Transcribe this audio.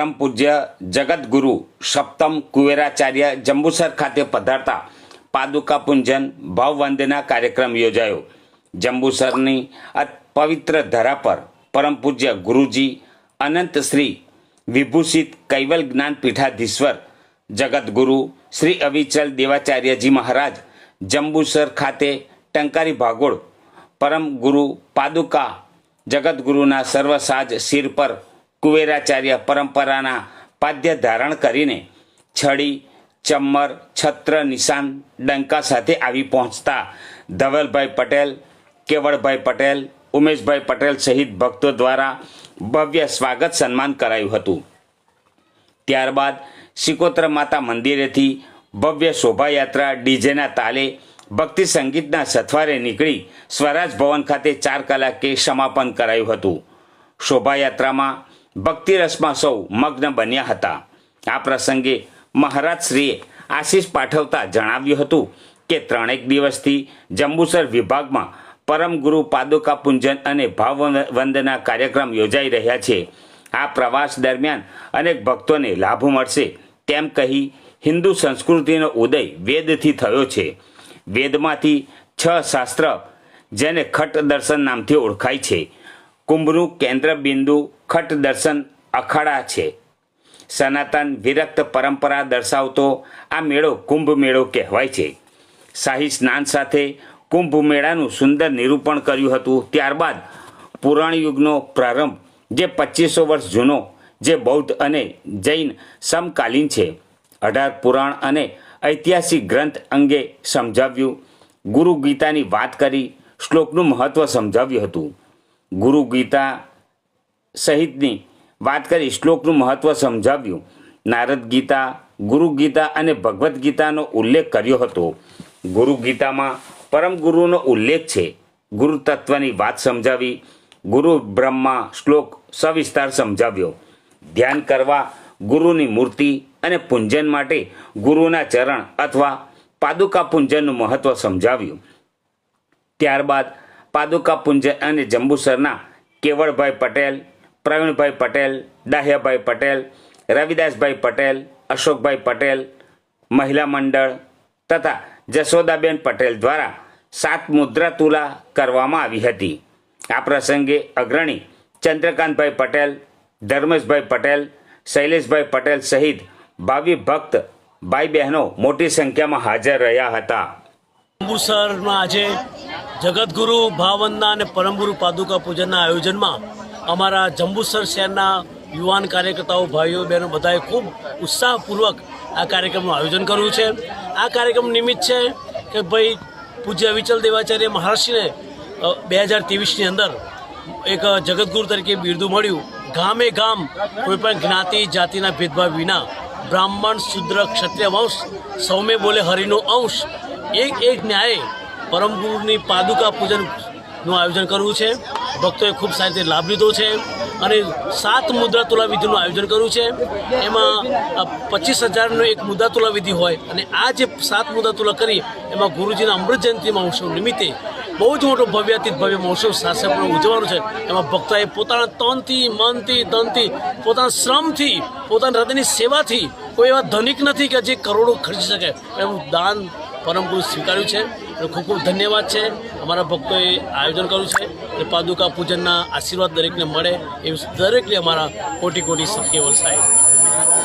પરમ પૂજ્ય જગતગુરુ સપ્તમ કુવેરાચાર્ય જંબુસર ખાતે પધારતા પાદુકા પૂંજન ભાવવંદના કાર્યક્રમ યોજાયો. જંબુસરની પવિત્ર ધરા પર પરમ પૂજ્ય ગુરુજી અનંત શ્રી વિભૂષિત કૈવલ જ્ઞાન પીઠાધીશ્વર જગતગુરુ શ્રી અવિચલ દેવાચાર્યજી મહારાજ, જંબુસર ખાતે ટંકારી ભાગોળ, પરમ ગુરુ પાદુકા જગતગુરુના સર્વસાજ શિર પર કુવેરાચાર્ય પરંપરાના પાદ્ય ધારણ કરીને છડી, ચમ્મર, છત્ર, નિશાન, ડંકા સાથે આવી પહોંચતા ધવલભાઈ પટેલ, કેવળભાઈ પટેલ, ઉમેશભાઈ પટેલ સહિત ભક્તો દ્વારા ભવ્ય સ્વાગત સન્માન કરાયું હતું. ત્યારબાદ શિકોત્ર માતા મંદિરેથી ભવ્ય શોભાયાત્રા ડીજેના તાલે ભક્તિ સંગીતના સથવારે નીકળી સ્વરાજ ભવન ખાતે ચાર કલાકે સમાપન કરાયું હતું. શોભાયાત્રામાં ભક્તિ રસમાં સૌ મગ્ન બન્યા હતા. આ પ્રસંગે મહારાજશ્રીએ આશીષ પાઠવતા જણાવ્યું હતું કે ત્રણેક દિવસથી જંબુસર વિભાગમાં પરમ ગુરુ પાદુકા પૂંજન અને ભાવ વંદના કાર્યક્રમ યોજાઈ રહ્યા છે. આ પ્રવાસ દરમિયાન અનેક ભક્તોને લાભ મળશે તેમ કહી હિન્દુ સંસ્કૃતિનો ઉદય વેદથી થયો છે. વેદમાંથી છ શાસ્ત્ર જેને ખટ દર્શન નામથી ઓળખાય છે. કુંભનું કેન્દ્ર બિંદુ ખટ દર્શન અખાડા છે. સનાતન વિરક્ત પરંપરા દર્શાવતો આ મેળો કુંભ મેળો કહેવાય છે. શાહી સ્નાન સાથે કુંભ મેળાનું સુંદર નિરૂપણ કર્યું હતું ત્યારબાદ પુરાણ યુગનો પ્રારંભ, જે પચીસો વર્ષ જૂનો, જે બૌદ્ધ અને જૈન સમકાલીન છે. અઢાર પુરાણ અને ઐતિહાસિક ગ્રંથ અંગે સમજાવ્યું. ગુરુ ગીતાની વાત કરી, શ્લોકનું મહત્વ સમજાવ્યું હતું. ગુરુ ગીતા સહિતની વાત કરી શ્લોકનું મહત્વ સમજાવ્યું. નારદ ગીતા, ગુરુ ગીતા અને ભગવદ્ ગીતાનો ઉલ્લેખ કર્યો હતો. ગુરુ ગીતામાં પરમ ગુરુનો ઉલ્લેખ છે. ગુરુ તત્વની વાત સમજાવી, ગુરુ બ્રહ્મા શ્લોક સવિસ્તાર સમજાવ્યો. ધ્યાન કરવા, ગુરુની મૂર્તિ અને પૂંજન માટે ગુરુના ચરણ અથવા પાદુકા પૂંજનનું મહત્વ સમજાવ્યું. ત્યારબાદ પાદુકા પૂંજન અને જંબુસરના કેવળભાઈ પટેલ, પ્રવીણભાઈ પટેલ, દાહ્યાભાઈ પટેલ, રવિદાસભાઈ પટેલ, અશોકભાઈ પટેલ, મહિલા મંડળ તથા જશોદાબેન પટેલ દ્વારા સાત મુદ્રા તુલા કરવામાં આવી હતી. આ પ્રસંગે અગ્રણી ચંદ્રકાંતભાઈ પટેલ, ધર્મેશભાઈ પટેલ, શૈલેષભાઈ પટેલ સહિત ભાવિ ભક્ત ભાઈ બહેનો મોટી સંખ્યામાં હાજર રહ્યા હતા. જંબુસરમાં આજે જગતગુરુ ભાવવંદના અને પરમગુરુ પાદુકા પૂજનના આયોજનમાં અમારા જંબુસર શહેરના યુવાન કાર્યકર્તાઓ, ભાઈઓ, બહેનો બધાએ ખૂબ ઉત્સાહપૂર્વક આ કાર્યક્રમનું આયોજન કર્યું છે. આ કાર્યક્રમ નિમિત્ત છે કે ભાઈ પૂજ્ય વિચલ દેવાચાર્ય મહર્ષિને બે હજાર ત્રેવીસની અંદર એક જગતગુરુ તરીકે બિરદું મળ્યું. ગામે ગામ કોઈપણ જ્ઞાતિ, જાતિના ભેદભાવ વિના બ્રાહ્મણ, શુદ્ર, ક્ષત્રિય વંશ સૌમે બોલે હરિનો અંશ, એક એક ન્યાયે પરમ ગુરુની પાદુકા પૂજનનું આયોજન કરવું છે. ભક્તોએ ખૂબ સારી રીતે લાભ લીધો છે અને સાત મુદ્રા તુલા વિધિનું આયોજન કર્યું છે. એમાં પચીસ હજારનો એક મુદ્રા તુલા વિધિ હોય અને આ જે સાત મુદ્રા તુલા કરી, એમાં ગુરુજીના અમૃત જયંતિ મહોત્સવ નિમિત્તે બહુ જ મોટો ભવ્યાતીત ભવ્ય મહોત્સવ શાસ્ત્રપૂર્ણ ઉજવવાનો છે. એમાં ભક્તોએ પોતાના તનથી, મનથી તનથી પોતાના શ્રમથી, પોતાના હૃદયની સેવાથી કોઈ એવા ધનિક નથી કે જે કરોડો ખર્ચી શકે. એવું દાન પરમ ગુરુ સ્વીકાર્યું છે. ખૂબ ખૂબ ધન્યવાદ છે. અમારા ભક્તોએ આયોજન કર્યું છે કે પાદુકા પૂજનના આશીર્વાદ દરેકને મળે એવું દરેકને અમારા કોટી કોટી સત્ય સાહેબ